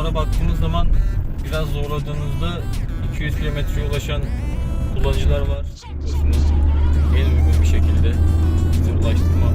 Yorumlara baktığımız zaman biraz zorladığınızda 200 kilometreye ulaşan kullanıcılar var. En uygun bir şekilde size ulaştırma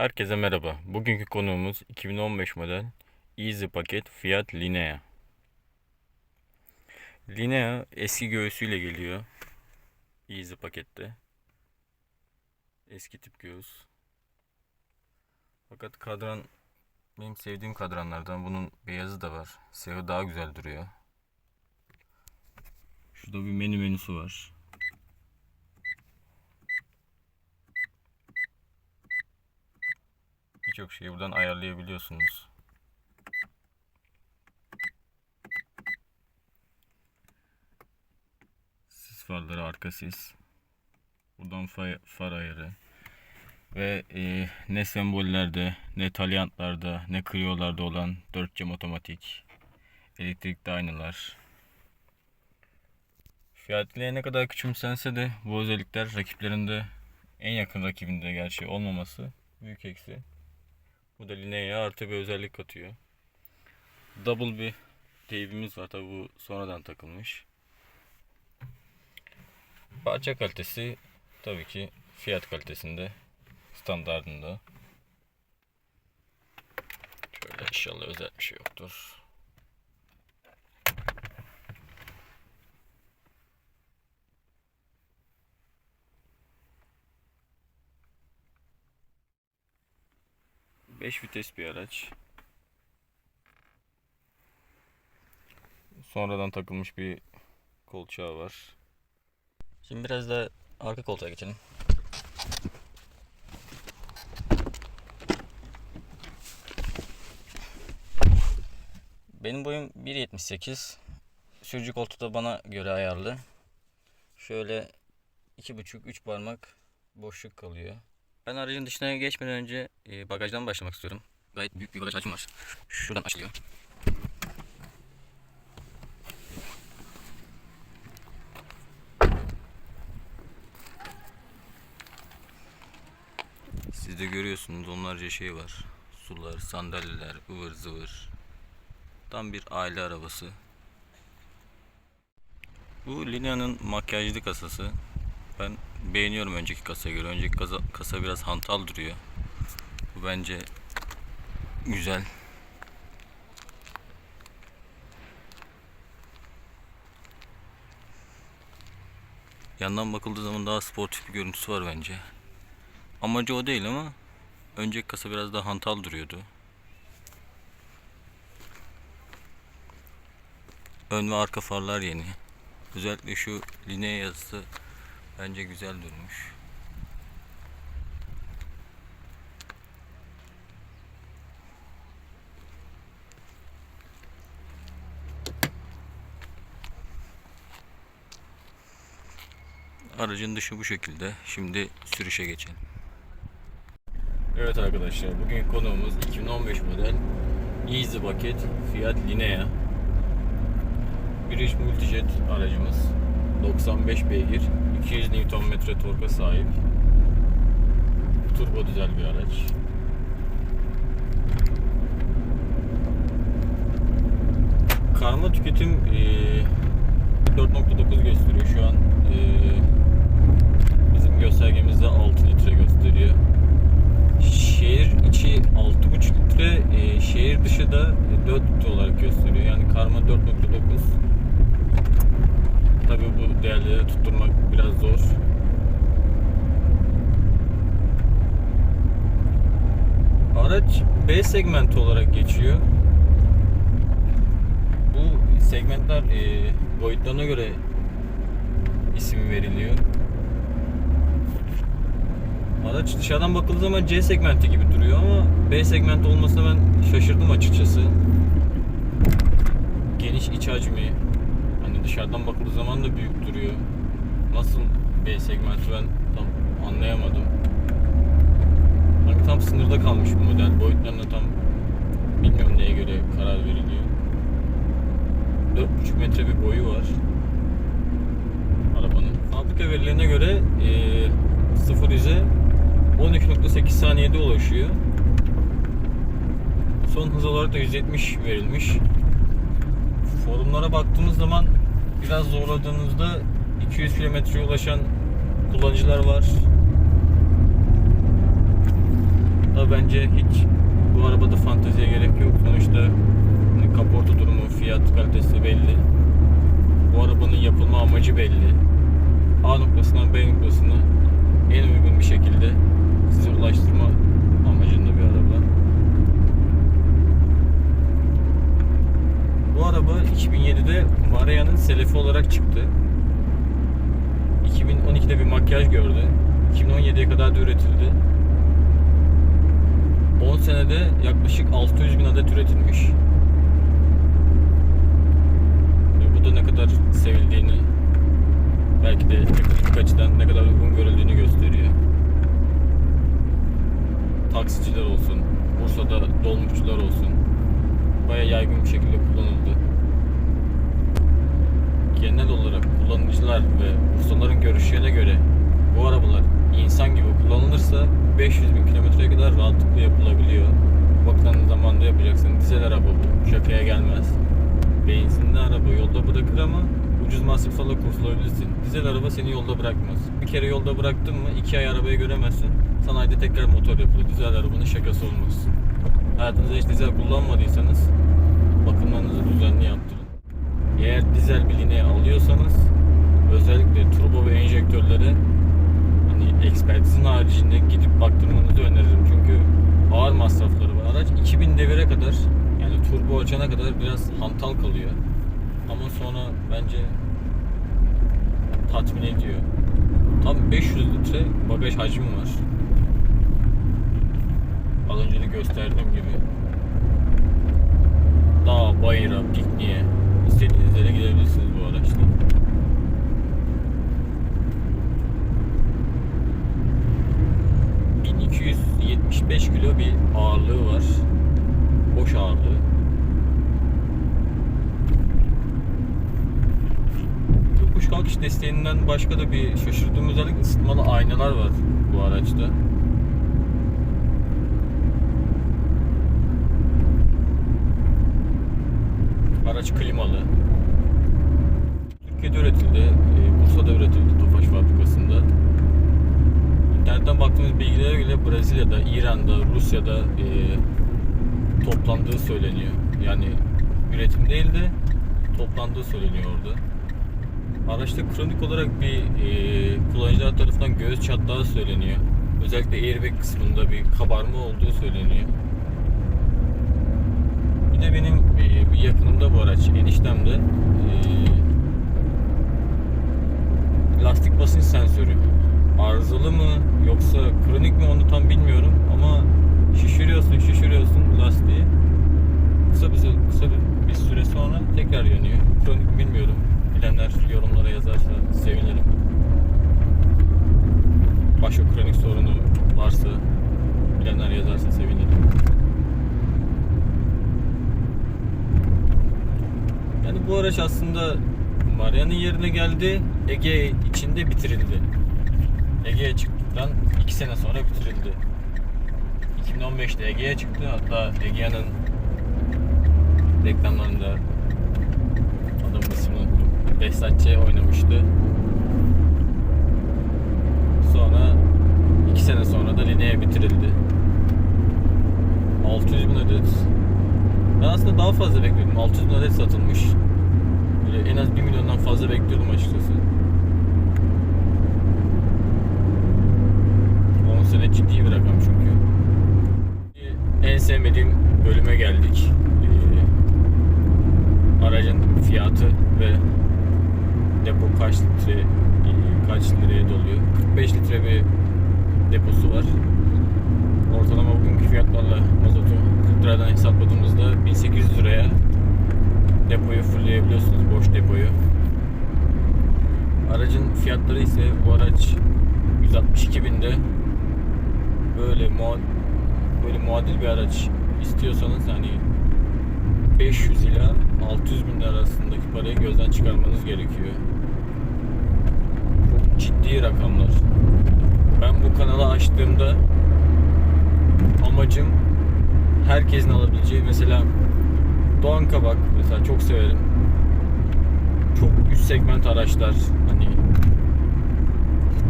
Herkese merhaba. Bugünkü konuğumuz 2015 model Easy paket Fiat Linea. Linea eski göğsüyle geliyor. Easy pakette. Eski tip göğüs. Fakat kadran benim sevdiğim kadranlardan. Bunun beyazı da var. Siyahı daha güzel duruyor. Şurada bir menü menüsü var. Birçok şeyi buradan ayarlayabiliyorsunuz. Sis farları arka sis. Buradan far, far ayarı. Ve e, ne sembollerde, ne talyantlarda, ne kriyolarda olan 4 cam otomatik. Elektrikli aynalar. Fiyatlıya ne kadar küçümsense de bu özellikler rakiplerinde en yakın rakibinde gerçi olmaması büyük eksi. Bu da Linea'ya artı bir özellik katıyor. Double bir teybimiz var. Tabi bu sonradan takılmış. Parça kalitesi tabii ki fiyat kalitesinde standartında. Şöyle inşallah özel bir şey yoktur. Beş vites bir araç. Sonradan takılmış bir kolçağı var. Şimdi biraz da arka koltuğa geçelim. Benim boyum 1.78. Sürücü koltuğu da bana göre ayarlı. Şöyle 2,5-3 parmak boşluk kalıyor. Ben aracın dışına geçmeden önce e, bagajdan başlamak istiyorum. Gayet büyük bir bagaj hacmi var. Şuradan açılıyor. Siz de görüyorsunuz onlarca şey var. Sular, sandalyeler, ıvır zıvır. Tam bir aile arabası. Bu Linea'nın makyajlı kasası. Ben beğeniyorum önceki kasaya göre. Önceki kasa, kasa biraz hantal duruyor. Bu bence güzel. Yandan bakıldığı zaman daha sportif bir görüntüsü var bence. Amacı o değil ama önceki kasa biraz daha hantal duruyordu. Ön ve arka farlar yeni. Özellikle şu lineye yazısı bence güzel durmuş. Aracın dışı bu şekilde. Şimdi sürüşe geçelim. Evet arkadaşlar bugün konuğumuz 2015 model Easy Bucket Fiat Linea 1.3 Multijet aracımız 95 beygir 200 Nm torka sahip turbo dizel bir araç karma tüketim eee, 4.9 gösteriyor şu an eee, bizim göstergemizde 6 litre gösteriyor Şehir içi 6,5 litre, e, şehir dışı da e, 4 litre olarak gösteriyor. Yani karma 4.9. Tabii bu değerleri tutturmak biraz zor. Araç B segmenti olarak geçiyor. Bu segmentler e, boyutlarına göre isim veriliyor. Araç dışarıdan bakıldığı zaman C segmenti gibi duruyor ama B segmenti olmasına ben şaşırdım açıkçası. Geniş iç hacmi, hani dışarıdan bakıldığı zaman da büyük duruyor. Nasıl B segmenti ben tam anlayamadım. Sanki tam sınırda kalmış bu model. Boyutlarına tam bilmiyorum neye göre karar veriliyor. 4,5 metre bir boyu var arabanın. Fabrika verilerine göre e, 0 100'e 12.8 saniyede ulaşıyor. Son hız olarak da 170 verilmiş. Forumlara baktığımız zaman biraz zorladığınızda 200 kilometreye ulaşan kullanıcılar var. Da bence hiç bu arabada fanteziye gerek yok. Sonuçta hani kaporta durumu, fiyat kalitesi belli. Bu arabanın yapılma amacı belli. A noktasından B noktasına en uygun bir şekilde sizi ulaştırma amacında bir araba. Bu araba 2007'de Maria'nın selefi olarak çıktı. 2012'de bir makyaj gördü. 2017'ye kadar da üretildi. 10 senede yaklaşık 600 bin adet üretilmiş. Bu da ne kadar sevildiğini belki de ekonomik açıdan ne kadar uygun görüldüğünü gösteriyor. Taksiciler olsun, Bursa'da dolmuşçular olsun baya yaygın bir şekilde kullanıldı. Genel olarak kullanıcılar ve ustaların görüşlerine göre bu arabalar insan gibi kullanılırsa 500 bin kilometreye kadar rahatlıkla yapılabiliyor. Bakılan zamanda yapacaksın. Dizel araba bu. Şakaya gelmez. Benzinli araba yolda bırakır ama ucuz masraflarla kurtulabilirsin. Dizel araba seni yolda bırakmaz. Bir kere yolda bıraktın mı iki ay arabayı göremezsin. Sanayide tekrar motor yapılır. Dizel arabanın şakası olmaz. Hayatınızda hiç dizel kullanmadıysanız bakımlarınızı düzenli yaptırın. Eğer dizel bir lineye alıyorsanız özellikle turbo ve enjektörlere hani ekspertizin haricinde gidip baktırmanızı öneririm. Çünkü ağır masrafları var. Araç 2000 devire kadar yani turbo açana kadar biraz hantal kalıyor. Ama sonra bence tatmin ediyor. Tam 500 litre bagaj hacmi var. Az önce de gösterdiğim gibi. Dağ, bayıra, pikniğe istediğiniz yere gidebilirsiniz bu araçla. Ağırlığı var. Boş ağırlığı. Yokuş kalkış desteğinden başka da bir şaşırdığım özellik ısıtmalı aynalar var bu araçta. Araç klimalı. Türkiye'de üretildi, e, Bursa'da üretildi Tofaş fabrikasında. İnternetten baktığımız bilgilere göre Brezilya'da, İran'da, Rusya'da e, toplandığı söyleniyor. Yani üretim değil de toplandığı söyleniyor orada. Araçta kronik olarak bir e, kullanıcılar tarafından göğüs çatlağı söyleniyor. Özellikle airbag kısmında bir kabarma olduğu söyleniyor. Bir de benim e, bir yakınımda bu araç eniştemde e, lastik basınç sensörü arızalı mı yoksa kronik mi onu tam bilmiyorum ama şişiriyorsun şişiriyorsun lastiği kısa bir kısa bir, bir süre sonra tekrar yanıyor. Kronik mi bilmiyorum. Bilenler yorumlara yazarsa sevinirim. Başka kronik sorunu varsa bilenler yazarsa sevinirim. Yani bu araç aslında Maria'nın yerine geldi. Ege içinde bitirildi. Ege'ye çıktıktan 2 sene sonra bitirildi. 2015'te Ege'ye çıktı. Hatta Egea'nın reklamlarında adamın ismini unuttum. Behzat Ç. oynamıştı. Sonra 2 sene sonra da Linea'ya bitirildi. 600 bin adet. Ben aslında daha fazla bekliyordum. 600 bin adet satılmış. Böyle en az 1 milyondan fazla bekliyordum açıkçası. 10 sene ciddi bir rakam çünkü. En sevmediğim bölüme geldik. Ee, aracın fiyatı ve depo kaç litre kaç liraya doluyor. 45 litre bir deposu var. Ortalama bugünkü fiyatlarla mazotu 40 liradan hesapladığımızda 1800 liraya depoyu fullleyebiliyorsunuz boş depoyu. Aracın fiyatları ise bu araç 162 binde böyle muad böyle muadil bir araç istiyorsanız hani 500 ila 600 bin arasındaki parayı gözden çıkarmanız gerekiyor. Çok ciddi rakamlar. Ben bu kanalı açtığımda amacım herkesin alabileceği mesela Doğan Kabak mesela çok severim. Çok üst segment araçlar hani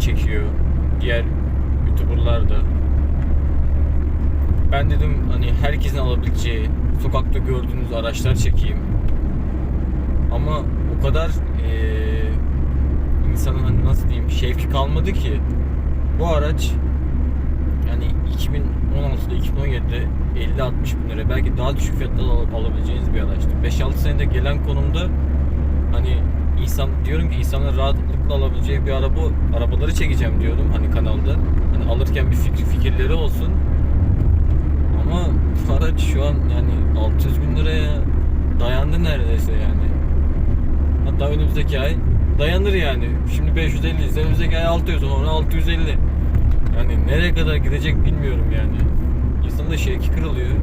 çekiyor. Diğer YouTuber'lar da. Ben dedim hani herkesin alabileceği sokakta gördüğünüz araçlar çekeyim. Ama o kadar eee insanın hani nasıl diyeyim şevki kalmadı ki bu araç yani 2016'da 2017'de 50-60 bin lira belki daha düşük fiyatla al- alabileceğiniz bir araçtı. 5-6 senede gelen konumda hani insan diyorum ki insanların rahatlıkla alabileceği bir araba arabaları çekeceğim diyordum hani kanalda. Hani alırken bir fikir, fikirleri olsun. Ama araç şu an yani 600 bin liraya dayandı neredeyse yani. Hatta önümüzdeki ay dayanır yani. Şimdi 550 ise önümüzdeki ay 600 sonra 650. Yani nereye kadar gidecek bilmiyorum yani. İnsanın da şevki kırılıyor.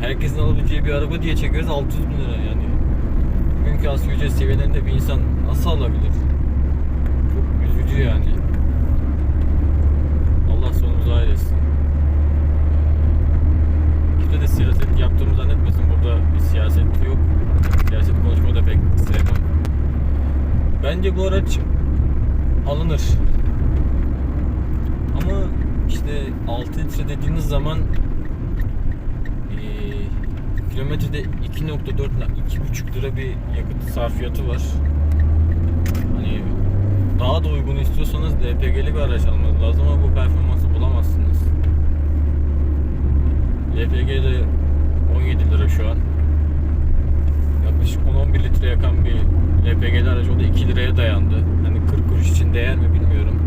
Herkesin alabileceği bir araba diye çekiyoruz 600 bin lira yani. Bugünkü asgari ücret seviyelerinde bir insan nasıl alabilir? Çok üzücü yani. Allah sonumuzu hayretsin. Kimse de siyaset yaptığımı zannetmesin. Burada bir siyaset yok. Siyaset konuşmayı da pek sevmem. Bence bu araç alınır. Ama işte 6 litre dediğiniz zaman eee, kilometrede 2.4 ile 2.5 lira bir yakıt sarfiyatı var. Hani daha da uygun istiyorsanız LPG'li bir araç almanız lazım ama bu performansı bulamazsınız. LPG de 17 lira şu an. Yaklaşık 10-11 litre yakan bir LPG'li araç o da 2 liraya dayandı. Hani 40 kuruş için değer mi bilmiyorum.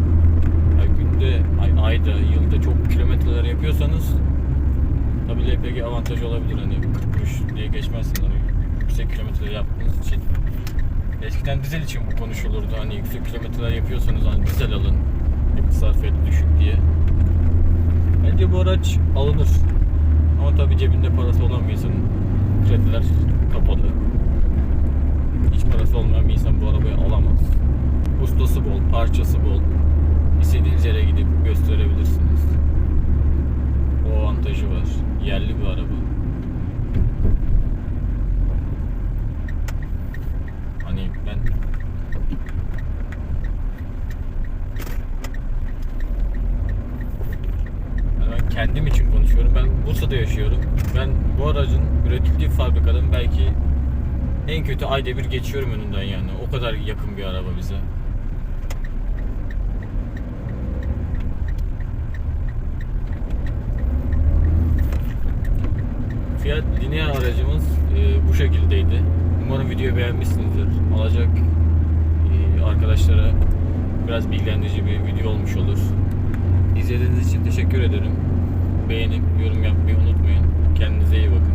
Yani günde, ay, ayda, yılda çok kilometreler yapıyorsanız tabi LPG avantajı olabilir. Hani 40 kuruş diye geçmezsiniz. Hani yüksek kilometre yaptığınız için. Eskiden dizel için bu konuşulurdu. Hani yüksek kilometreler yapıyorsanız hani dizel alın. Yakıt sarfiyatı düşük diye. Bence bu araç alınır. Ama tabi cebinde parası olan bir insanın krediler kapalı. Hiç parası olmayan bir insan bu arabayı alamaz. Ustası bol, parçası bol. İstediğiniz yere gidip gösterebilirsiniz. O avantajı var. Yerli bir araba. Hani ben Yani ben kendim için konuşuyorum. Ben Bursa'da yaşıyorum. Ben bu aracın üretildiği fabrikadan belki en kötü ayda bir geçiyorum önünden yani. O kadar yakın bir araba bize. Fiat Linea aracımız e, bu şekildeydi. Umarım videoyu beğenmişsinizdir. Alacak e, arkadaşlara biraz bilgilendirici bir video olmuş olur. İzlediğiniz için teşekkür ederim. Beğenip yorum yapmayı unutmayın. Kendinize iyi bakın.